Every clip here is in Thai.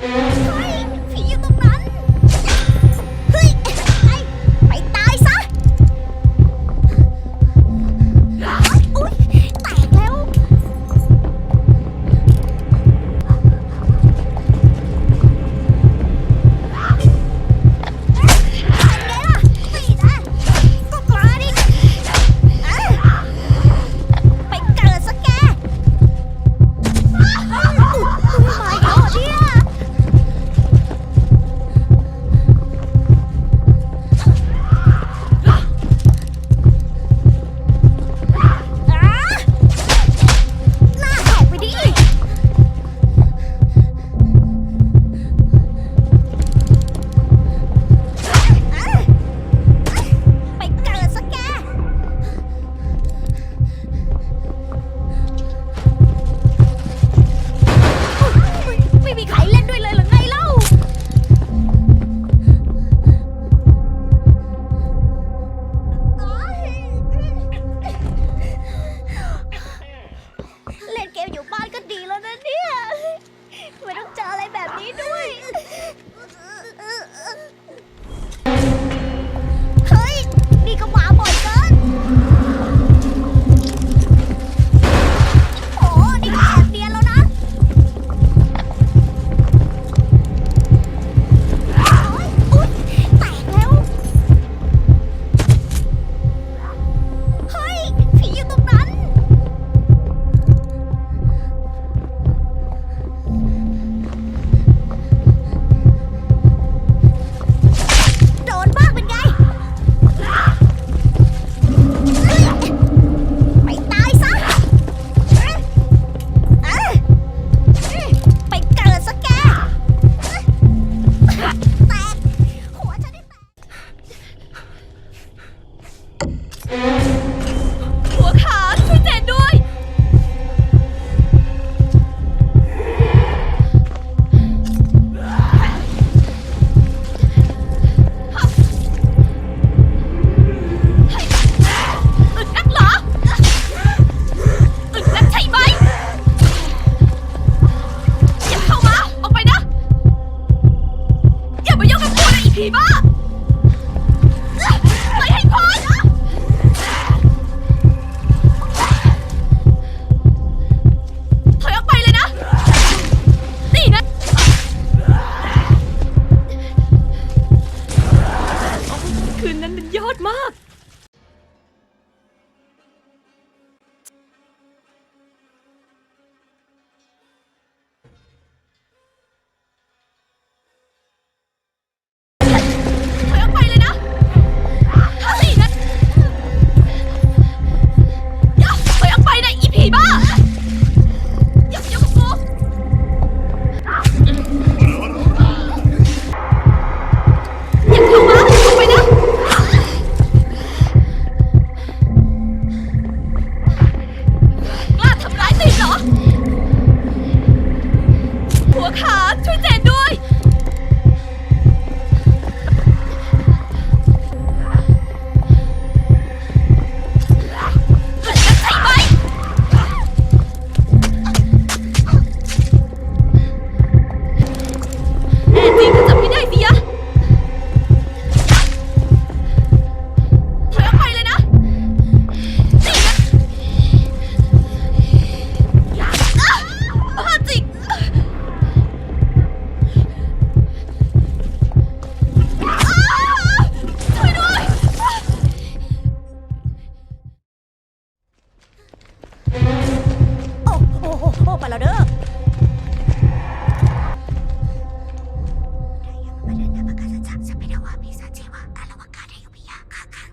Música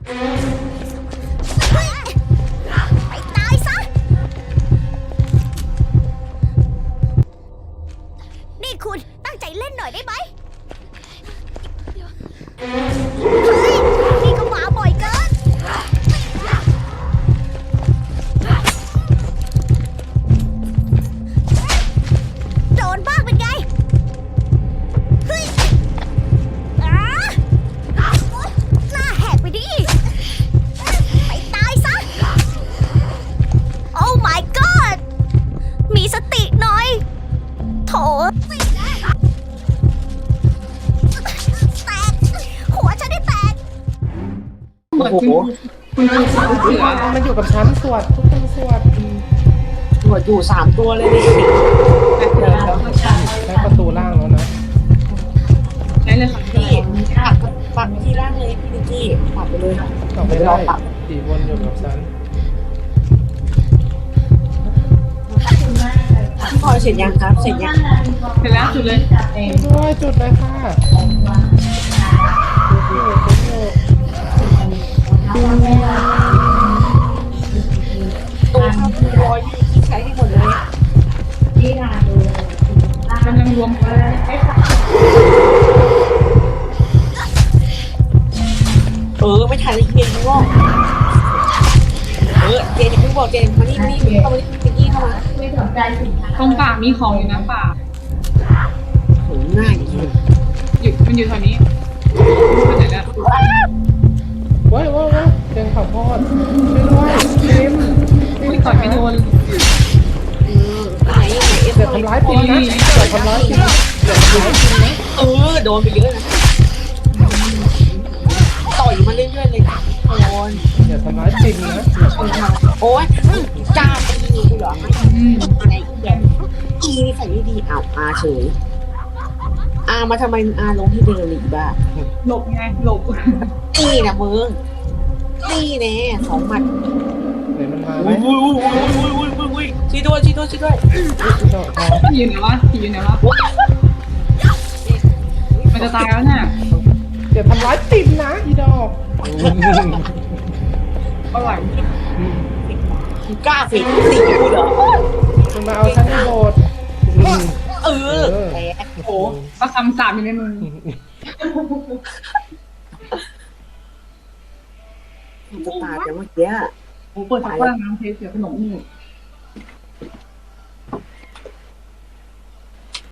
นี่คุณตั้งใจเล่นหน่อยได้ไหม โอ้โหคุณคุณเสือมันอยู่กับฉันสวดทุกคนสวดหัวอยู่สามตัวเลยดิแป๊บเดียวแล้วใช้ประตูล่างแล้วนะได้เลยค่ะพี่พี่ปักปักที่ล่างเลยพี่นิกกี้ปักไปเลยออกไปได้สีวนอยู่กับฉันพี่พลอยเสร็จยังครับ เสร็จยังเสร็จแล้วจุดเลยด้วยจุดเลยค่ะ ตัวข้าวรอยที่ใช้ให้หมดเลยกำลังรวมกันเออไม่ทันเลยเย็นงอกเออเจนอย่าเพิ่งบอกเจนมานี่มานี่เข้ามานี่นิกกี้เข้ามาตรงป่ามีของอยู่นะป่าโหง่ายจริงอยู่มันอยู่แถวนี้มันไหนแล้วเว้ยเว้ยเว้ยเตียงข้าว โพดช่วยด้วยพิมอุ้ยต่อยไม่โดนเออไหนไหนเอฟอย่าทำร้ายพิมนะอย่าทำร้ายพิมอย่าทำร้ายพิมนะเออโดนไปเยอะนะต่อยมาเรื่อยๆเลยโดนอย่าทำร้ายพิมนะโอ๊ยกล้าไปยิงกูเหรออืมอะไรแบบอีนี่ใส่ไม่ดีอ้าวอาเฉยอามาทำไมอาลงที่เดิมอีกบ้าหลบไงหลบนี่นะมึง นี่แน่สองหมัดไหนมันมาไหมอุ้ยอุ้ยอุ้ยอุ้ยอุ้ยอุ้ยอุ้ยชี้ด้วยชี้ด้วยชี้ด้วยดอกทองผีอยู่ไหนวะผีอยู่ไหนวะมันจะตายแล้วเนี่ยอย่าทำร้ายพิมนะอีดอกอร่อยกล้าฝีสิกูเหรอมันมาเอาฉันในโบสถ์เออแหมโอ้โหประคำสาบอยู่ในมือ จะตายแต่เมื่อกี้โอ้เปิดสักว่างน้ำเทเสือขนมหนึ่ง